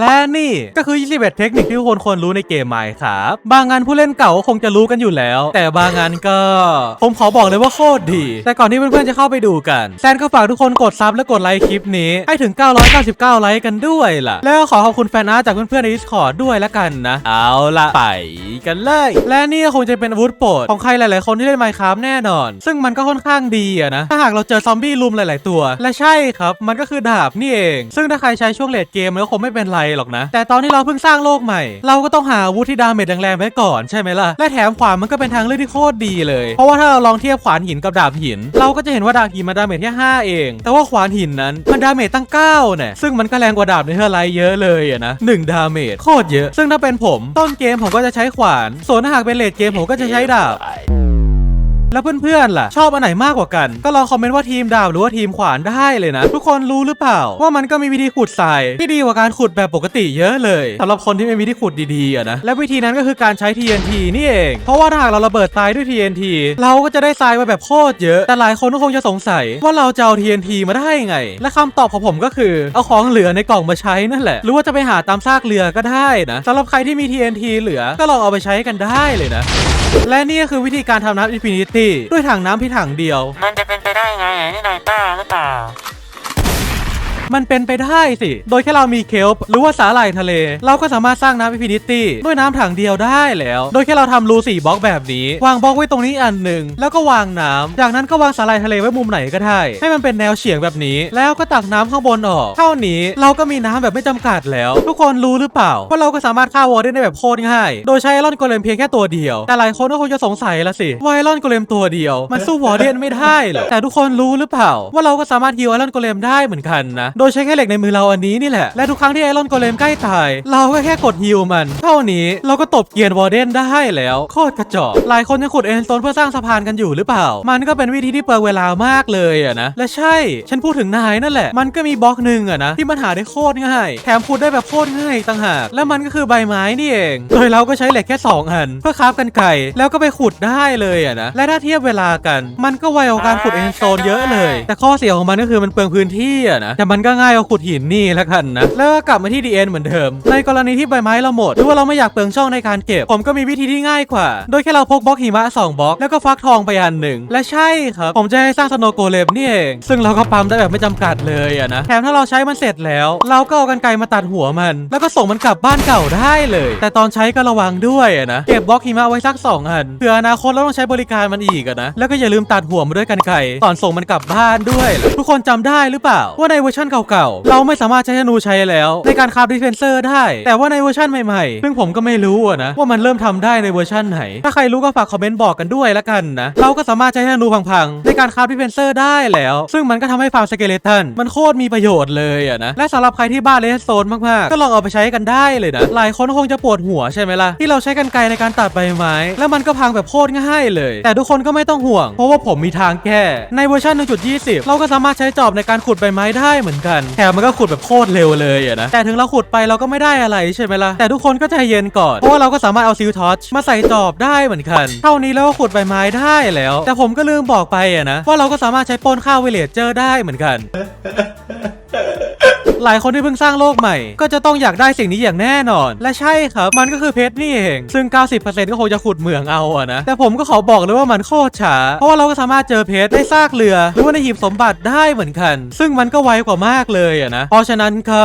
และนี่ก็คือ 21 เทคนิคที่ทุกคนควรรู้ในเกมไมค์ครับ บางงานผู้เล่นเก่าก็คงจะรู้กันอยู่แล้ว แต่บางงานก็ ผมขอบอกเลยว่าโคตรดี แต่ก่อนที่เพื่อนๆจะเข้าไปดูกันแซนก็ฝากทุกคนกดซับและกดไลค์คลิปนี้ ให้ถึง 999 ไลค์กันด้วยล่ะ แล้วก็ขอขอบคุณแฟนอาร์ตจากเพื่อนๆใน Discord ด้วยละกันนะ เอาละไปกันเลย และนี่คงจะเป็นอาวุธโปรดของใครหลายๆ คนที่เล่นไมค์ครับแน่นอน ซึ่งมันก็ค่อนข้างดีอะนะถ้าหากเราเจอซอมบี้ลุมหลาย ๆ ตัว และใช่ครับ มันก็คือดาบนี่เอง ซึ่งถ้าใครใช้ช่วงเลดเกมมันก็คงไม่เป็นไรหรอกนะ แต่ตอนที่เราเพิ่งสร้างโลกใหม่ เราก็ต้องหาอาวุธที่ดาเมจแรงๆไว้ก่อนใช่ไหมล่ะ และแถมขวานมันก็เป็นทางเลือกที่โคตรดีเลย เพราะว่าถ้าเราลองเทียบขวานหินกับดาบหิน เราก็จะเห็นว่าดาบหินมันดาเมจแค่5เอง แต่ว่าขวานหินนั้นมันดาเมจตั้ง9เนี่ยซึ่งมันก็แรงกว่าดาบในเทอร์ไลท์เยอะเลยอะนะ1ดาเมจโคตรเยอะ ซึ่งถ้าเป็นผมต้นเกมผมก็จะใช้ขวาน ส่วนถ้าหากเป็นเลดเกมผมก็จะใช้ดาบ แล้วเพื่อนๆล่ะ ชอบอันไหนมากกว่ากัน ก็ลองคอมเมนต์ว่าทีมดาวหรือว่าทีมขวานได้เลยนะ ทุกคนรู้หรือเปล่า ว่ามันก็มีวิธีขุดทรายที่ดีกว่าการขุดแบบปกติเยอะเลยสำหรับคนที่ไม่มีที่ขุดดีๆอะนะและวิธีนั้นก็คือการใช้ TNT นี่เอง เพราะว่าถ้าหากเราระเบิดทรายด้วย TNT เราก็จะได้ทรายมาแบบโคตรเยอะแต่หลายคนก็คงจะสงสัยว่าเราจะเอา TNT มาได้ไง และคำตอบของผมก็คือเอาของเหลือในกล่องมาใช้นั่นแหละ หรือว่าจะไปหาตามซากเรือก็ได้นะสำหรับใครที่มี TNT เหลือก็ลองเอาไปใช้กันได้เลยนะ และนี่ก็คือวิธีการทำน้ำอินฟินิตีด้วยถังน้ำพี่ถังเดียว มันจะเป็นไปได้ไงนี่นายบ้าหรือเปล่า มันเป็นไปได้สิ โดยแค่เรามีเคลป์หรือว่าสาหร่ายทะเล เราก็สามารถสร้างน้ำอินฟินิตี้ด้วยน้ำถังเดียวได้แล้ว โดยแค่เราทำรูสี่บล็อกแบบนี้ วางบล็อกไว้ตรงนี้อันหนึ่งแล้วก็วางน้ำจากนั้นก็วางสาหร่ายทะเลไว้มุมไหนก็ได้ ให้มันเป็นแนวเฉียงแบบนี้ แล้วก็ตักน้ำข้างบนออก เท่านี้เราก็มีน้ำแบบไม่จำกัดแล้ว ทุกคนรู้หรือเปล่าว่าเราก็สามารถฆ่าวอร์เดนได้แบบโคตรง่าย โดยใช้ไอรอนโกเลมเพียงแค่ตัวเดียว แต่หลายคนก็คงจะสงสัยละสิว่าไอรอนโกเลมตัวเดียว มันสู้วอร์เดนไม่ได้เหรอแต่ทุกคนรู้หรือเปล่า ว่าเราก็สามารถฮิวไอรอนโกเลมได้เหมือนกันนะโดยใช้แค่เหล็กในมือเราอันนี้นี่แหละ และทุกครั้งที่ไอรอนโกเลมใกล้ตาย เราก็แค่กดฮิวมัน เท่านี้เราก็ตบเกียร์วอร์เดนได้แล้วโคตรกระจอกหลายคนยังขุดเอ็นโซนเพื่อสร้างสะพานกันอยู่หรือเปล่า มันก็เป็นวิธีที่เปลืองเวลามากเลยอะนะและใช่ฉันพูดถึงนายนั่นแหละ มันก็มีบล็อกหนึ่งอะนะที่มันหาได้โคตรง่าย แถมขุดได้แบบโคตรง่ายต่างหากและมันก็คือใบไม้นี่เอง โดยเราก็ใช้เหล็กแค่สองอัน เพื่อคราฟกันไก่แล้วก็ไปขุดได้เลยอะนะและถ้าเทียบเวลากัน มันก็ไวกว่าการขุดเอ็นโซนเยอะเลย แต่ข้อเสียของมันก็คือมันเปลืองพื้นที่อะนะแต่มันก็ง่ายกว่าขุดหินนี่แล้วกันนะ แล้วก็กลับมาที่ดีเอ็นเหมือนเดิม ในกรณีที่ใบไม้เราหมด หรือว่าเราไม่อยากเปลืองช่องในการเก็บ ผมก็มีวิธีที่ง่ายกว่า โดยแค่เราพกบล็อกหิมะ2บล็อกแล้วก็ฟักทองไปอันหนึ่ง และใช่ครับ ผมจะให้สร้างสโนโกเลมนี่เอง ซึ่งเราก็ปั๊มได้แบบไม่จำกัดเลยอะนะ แถมถ้าเราใช้มันเสร็จแล้ว เราก็เอากันไกรมาตัดหัวมัน แล้วก็ส่งมันกลับบ้านเก่าได้เลย แต่ตอนใช้ก็ระวังด้วยอะนะ เก็บบล็อกหิมะไว้สัก 2 อัน เผื่ออนาคตเราต้องใช้บริการมันอีกอะนะ แล้วก็อย่าลืมตัดหัวมาด้วยกันไกตอนส่งมันกลับบ้านด้วย ทุกคนจำได้หรือเปล่าว่าในเวอร์ชันเก่าๆ เราไม่สามารถใช้ธนูใช้แล้ว ในการคราฟดิเฟนเซอร์ได้ แต่ว่าในเวอร์ชันใหม่ๆ ซึ่งผมก็ไม่รู้นะว่ามันเริ่มทำได้ในเวอร์ชันไหน ถ้าใครรู้ก็ฝากคอมเมนต์บอกกันด้วยละกันนะ เราก็สามารถใช้ธนูพังๆ ในการคราฟดิเฟนเซอร์ได้แล้ว ซึ่งมันก็ทำให้ฟาร์มสเกเลตันมันโคตรมีประโยชน์เลยอะนะ และสำหรับใครที่บ้านเลสโซนมากๆ ก็ลองเอาไปใช้กันได้เลยนะ หลายคนก็คงจะปวดหัวใช่ไหมล่ะ ที่เราใช้กันไกรในการตัดใบไม้ แล้วมันก็พังแบบโคตรง่ายเลย แต่ทุกคนก็ไม่ต้องห่วง เพราะว่าผมมีทางแก้ ในเวอร์ชัน1.20 เราก็สามารถใช้จอบในการขุดใบไม้ได้เหมือนกันแถมมันก็ขุดแบบโคตรเร็วเลยอะนะแต่ถึงเราขุดไปเราก็ไม่ได้อะไรใช่ไหมล่ะแต่ทุกคนก็ใจเย็นก่อนเพราะว่าเราก็สามารถเอาซิลทอชมาใส่จอบได้เหมือนกัน เท่านี้แล้วก็ขุดใบไม้ได้แล้ว แต่ผมก็ลืมบอกไปอะนะว่าเราก็สามารถใช้ปนข้าวเวเลเจอร์ได้เหมือนกัน หลายคนที่เพิ่งสร้างโลกใหม่ ก็จะต้องอยากได้สิ่งนี้อย่างแน่นอน และใช่ครับ มันก็คือเพชรนี่เอง ซึ่ง 90%ก็คงจะขุดเหมืองเอาอะนะ แต่ผมก็ขอบอกเลยว่ามันโคตรช้า เพราะว่าเราก็สามารถเจอเพชรในซากเรือ หรือว่าในหีบสมบัติได้เหมือนกัน ซึ่งมันก็ไวกว่ามากเลยอะนะ เพราะฉะนั้นก็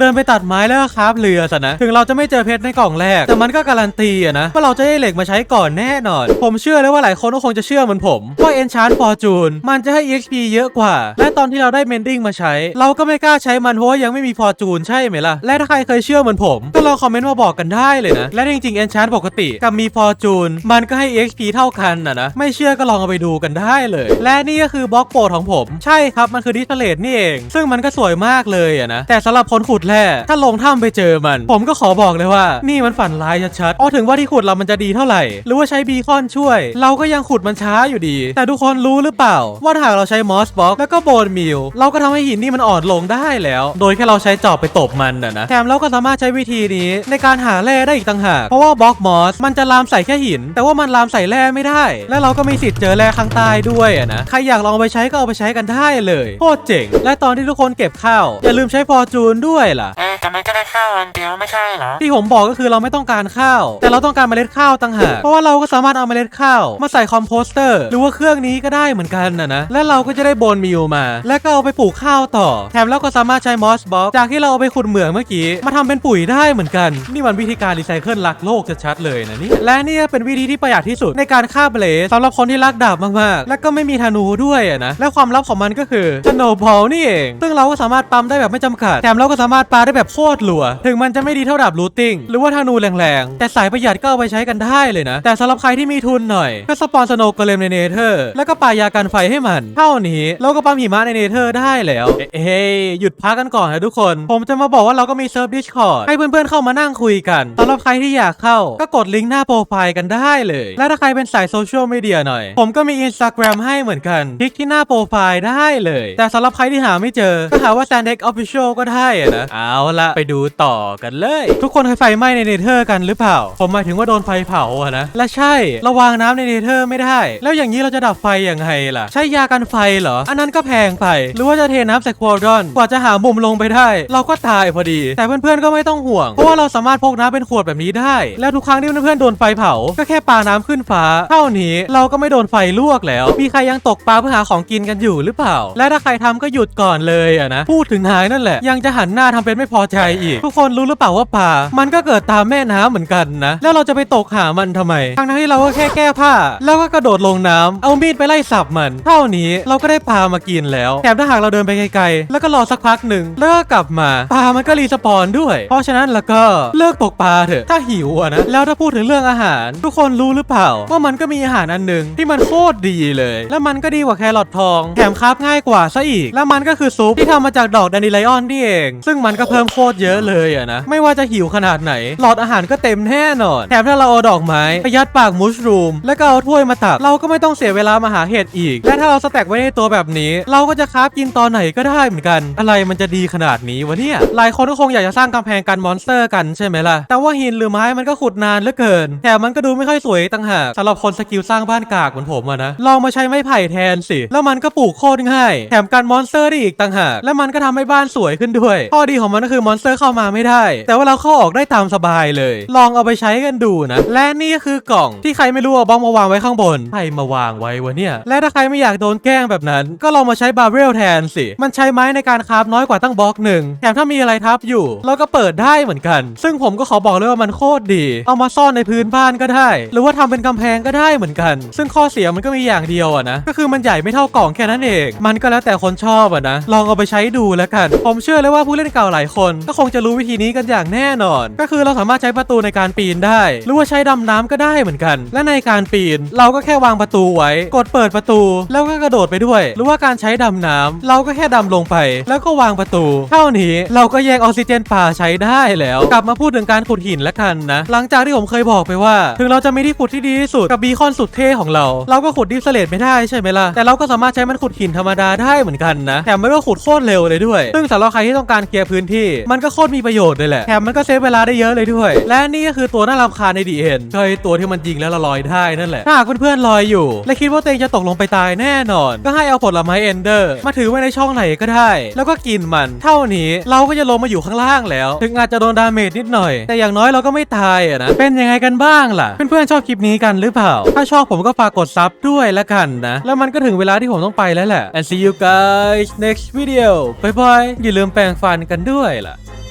เดินไปตัดไม้แล้วคราฟเรือซะนะ ถึงเราจะไม่เจอเพชรในกล่องแรก แต่มันก็การันตีอะนะว่าเราจะได้เหล็กมาใช้ก่อนแน่นอน ผมเชื่อเลยว่าหลายคนก็คงจะเชื่อเหมือนผมว่า Enchant Fortune มันจะให้ EXP เยอะกว่า และตอนที่เราได้ Mending มาใช้ เราก็ไม่กล้าใช้มันเพราะว่ายังไม่มี Fortune ใช่ไหมล่ะ และถ้าใครเคยเชื่อเหมือนผมก็ลองคอมเมนต์มาบอกกันได้เลยนะ และจริงๆ Enchant ปกติกับมี Fortune มันก็ให้ EXP เท่ากันนะนะ ไม่เชื่อก็ลองเอาไปดูกันได้เลย และนี่ก็คือบล็อกโปรดของผม ใช่ครับมันคือดิสเลตนี่เอง ซึ่งมันก็สวยมากเลยอะนะแต่สำหรับคนขุดแร่ถ้าลงถ้ำไปเจอมัน ผมก็ขอบอกเลยว่า นี่มันฝันร้ายชัดๆอ๋อถึงว่าที่ขุดเรามันจะดีเท่าไหร่ หรือว่าใช้บีคอนช่วย เราก็ยังขุดมันช้าอยู่ดี แต่ทุกคนรู้หรือเปล่า ว่าถ้าหากเราใช้มอสบล็อกแล้วก็โบนมิลเราก็ทำให้หินนี่มันอ่อนลงได้แล้ว โดยแค่เราใช้จอบไปตบมันนะนะแถมเราก็สามารถใช้วิธีนี้ในการหาแร่ได้อีกต่างหากเพราะว่าบล็อกมอสมันจะลามใส่แค่หิน แต่ว่ามันลามใส่แร่ไม่ได้ และเราก็มีสิทธิ์เจอแร่ข้างใต้ด้วยอะนะใครอยากลองไปใช้ก็เอาไปใช้กันได้เลยโคตรเจ๋งและตอนที่ทุกคนเก็บข้าวอย่าลืมใช้ฟอร์จูนด้วยล่ะ แต่มันก็ได้ข้าวอันเดียวไม่ใช่เหรอ ที่ผมบอกก็คือเราไม่ต้องการข้าว แต่เราต้องการเมล็ดข้าวต่างหากเพราะว่าเราก็สามารถเอาเมล็ดข้าวมาใส่คอมโพสเตอร์ หรือว่าเครื่องนี้ก็ได้เหมือนกันนะนะและเราก็จะได้โบนมิวมา แล้วก็เอาไปปลูกข้าวต่อ แถมเราก็สามารถใช้มอสบ็อกจากที่เราเอาไปขุดเหมืองเมื่อกี้มาทำเป็นปุ๋ยได้เหมือนกัน นี่มันวิธีการรีไซเคิลรักโลกชัดๆเลยนะนี่และนี่เป็นวิธีที่ประหยัดที่สุดในการฆ่าเบลสสำหรับคนที่รักดาบมากๆ และก็ไม่มีธนูด้วยนะและความลับของมันก็คือสโนบอลนี่เอง ซึ่งเราก็สามารถปั๊มได้แบบไม่จำกัดแถมเราก็สามารถปาได้แบบโคตรหลัว ถึงมันจะไม่ดีเท่าดาบรูติ้งหรือว่าธนูแรงๆ แต่สายประหยัดก็เอาไปใช้กันได้เลยนะ แต่สำหรับใครที่มีทุนหน่อย ก็สปอนสโนว์กเลมในเนเธอร์ แล้วก็ปายากันไฟให้มัน เท่านี้เราก็ปั๊มหิมะในเนเธอร์ได้แล้ว เอ้เฮ้ยหยุดพักกันก่อนนะทุกคน ผมจะมาบอกว่าเราก็มีเซิร์ฟดิสคอร์ดให้เพื่อนๆเข้ามานั่งคุยกันสำหรับใครที่อยากเข้าก็กดลิงก์หน้าโปรไฟล์กันได้เลย และถ้าใครเป็นสายโซเชียลมีเดียหน่อย ผมก็มี Instagram ให้เหมือนกันคลิกที่หน้าโปรไฟล์ได้เลย แต่สำหรับใครที่หาไม่เจอก็หาว่า s a n d e x Official ก็ได้นะเอาละไปดูต่อกันเลย ทุกคนเคยไฟไหม้ในเนเธอร์กันหรือเปล่า ผมหมายถึงว่าโดนไฟเผาอะนะ และใช่ราวางน้ำในเนเธอร์ไม่ได้ แล้วอย่างนี้เราจะดับไฟยังไงล่ะ ใช้ยากันไฟเหรอ อันนั้นก็แพงไป หรือว่าจะเทน้ำใส่ควอดอน กว่าจะหามุมลงไปได้ เราก็ตายพอดี แต่เพื่อนๆก็ไม่ต้องห่วง เพราะว่าเราสามารถพกน้ำเป็นขวดแบบนี้ได้ แล้วทุกครั้งที่เพื่อนๆโดนไฟเผา ก็แค่ปาน้ำขึ้นฟ้า เท่านี้เราก็ไม่โดนไฟลวกแล้ว มีใครยังตกปลาเพื่อหาของกินกันอยู่หรือเปล่า และถ้าใครทำก็หยุดก่อนเลยอะนะ พูดถึงหายนั่นแหละ ยังจะหันหน้าทำเป็นไม่พอใจอีก ทุกคนรู้หรือเปล่าว่าปลามันก็เกิดตามแม่น้ำเหมือนกันนะ แล้วเราจะไปตกหามันทำไมทั้งที่เราก็แค่แก้ผ้า แล้วก็กระโดดลงน้ำเอามีดไปไล่สับมัน เท่านี้เราก็ได้ปลามากินแล้ว แถมถ้าหากเราเดินไปไกลๆ แล้วก็รอสักพักหนึ่งแล้วก็กลับมา ปลามันก็รีสปอนด้วย เพราะฉะนั้นแล้วก็เลิกตกปลาเถอะ ถ้าหิวนะ แล้วถ้าพูดถึงเรื่องอาหาร ทุกคนรู้หรือเปล่า ว่ามันก็มีอาหารอันหนึ่งที่มันโคตรดีเลย แล้วมันก็ดีกว่าแครอททอง แถมคราฟง่ายกว่าซะอีก แล้วมันก็คือซุปที่ทำมาจากดอกแดนดิไลออนนี่เอง ซึ่งมันก็เพิ่มโคตรเยอะเลยอะนะ ไม่ว่าจะหิวขนาดไหน หลอดอาหารก็เต็มแน่นอน แถมถ้าเราเอาดอกไม้ไปยัดปากมูชรูม แล้วก็เอาถ้วยมาตัก เราก็ไม่ต้องเสียเวลามาหาเห็ดอีก และถ้าเราสแต็กไว้ในตัวแบบนี้ เราก็จะคาฟกินตอนไหนก็ได้เหมือนกัน อะไรมันจะดีขนาดนี้วะเนี่ย หลายคนก็คงอยากจะสร้างกำแพงกันมอนสเตอร์กันใช่ไหมล่ะ แต่ว่าหินหรือไม้มันก็ขุดนานเหลือเกิน แถมมันก็ดูไม่ค่อยสวยต่างหากสำหรับคนสกิลสร้างบ้านกากเหมือนผมอะนะ ลองมาใช้ไม้ไผ่แทนสิ แล้วมันก็ปลูกโคตรง่าย แถมกันมอนสเตอร์ได้อีกต่างหาก และมันก็ทำให้บ้านสวยขึ้นด้วย ข้อดีของมันก็คือมอนสเตอร์เข้ามาไม่ได้ แต่ว่าเราเข้าออกได้ตามสบายเลย ลองเอาไปใช้กันดูนะ และนี่ก็คือกล่องที่ใครไม่รู้เอาบ้องมาวางไว้ข้างบน ใครมาวางไว้วะเนี่ย และถ้าใครไม่อยากโดนแกล้งแบบนั้น ก็ลองมาใช้บาร์เรลแทนสิ มันใช้ไม้ในการคาฟน้อยกว่าตั้งบล็อกหนึ่งแถมถ้ามีอะไรทับอยู่ เราก็เปิดได้เหมือนกัน ซึ่งผมก็ขอบอกเลยว่ามันโคตรดี เอามาซ่อนในพื้นบ้านก็ได้ หรือว่าทำเป็นกำแพงก็ได้เหมือนกัน ซึ่งข้อเสียมันก็มีอย่างเดียวอะนะ ก็คือมันใหญ่ไม่เท่ากล่องแค่นั้นเอง มันก็แล้วแต่คนชอบอะนะ ลองเอาไปใช้ดูแล้วกัน ผมเชื่อเลยว่าผู้เล่นเก่าหลายคนก็คงจะรู้วิธีนี้กันอย่างแน่นอน ก็คือเราสามารถใช้ประตูในการปีนได้ หรือว่าใช้ดำน้ำก็ได้เหมือนกัน และในการปีน เราก็แค่วางประตูไว้ กดเปิดประตู แล้วก็กระโดดไปด้วย หรือว่าการใช้ดำน้ำเราก็แค่ดำลงไป แล้วก็วางประตู เท่านี้เราก็แยกออกซิเจนป่าใช้ได้แล้ว กลับมาพูดถึงการขุดหินแล้วกันนะ หลังจากที่ผมเคยบอกไปว่า ถึงเราจะมีที่ขุดที่ดีที่สุดกับบีคอนสุดเท่ของเรา เราก็ขุดดิฟเสเลตไม่ได้ใช่ไหมล่ะ แต่เราก็สามารถใช้มันขุดหินธรรมดาได้เหมือนกันนะ แถมมันก็ขุดโคตรเร็วเลยด้วย ซึ่งสำหรับใครที่ต้องการเคลียร์พื้นที่มันก็โคตรมีประโยชน์เลยแหละแถมมันก็เซฟเวลาได้เยอะเลยด้วย และนี่ก็คือตัวน่ารำคาญในดีเอ็นเคยตัวที่มันยิงแล้วลอยได้นั่นแหละถ้าเพื่อนๆลอยอยู่ และคิดว่าตัวเองจะตกลงไปตายแน่นอน ก็ให้เอาผลไม้เอนเดอร์ มาถือไว้ในช่องไหนก็ได้ แล้วก็กินมัน เท่านี้เราก็จะลงมาอยู่ข้างล่างแล้ว ถึงอาจจะโดนดาเมจนิดหน่อย แต่อย่างน้อยเราก็ไม่ตายอะนะ เป็นยังไงกันบ้างล่ะ เพื่อนๆชอบคลิปนี้กันหรือเปล่า ถ้าชอบผมก็ฝากกดซับด้วยละกันนะ แล้วมันก็ถึงเวลาที่ผมต้องไปแล้วแหละ and see you guys next video bye bye อย่าลืมแปรงฟันกันด้วยล่ะ Галя.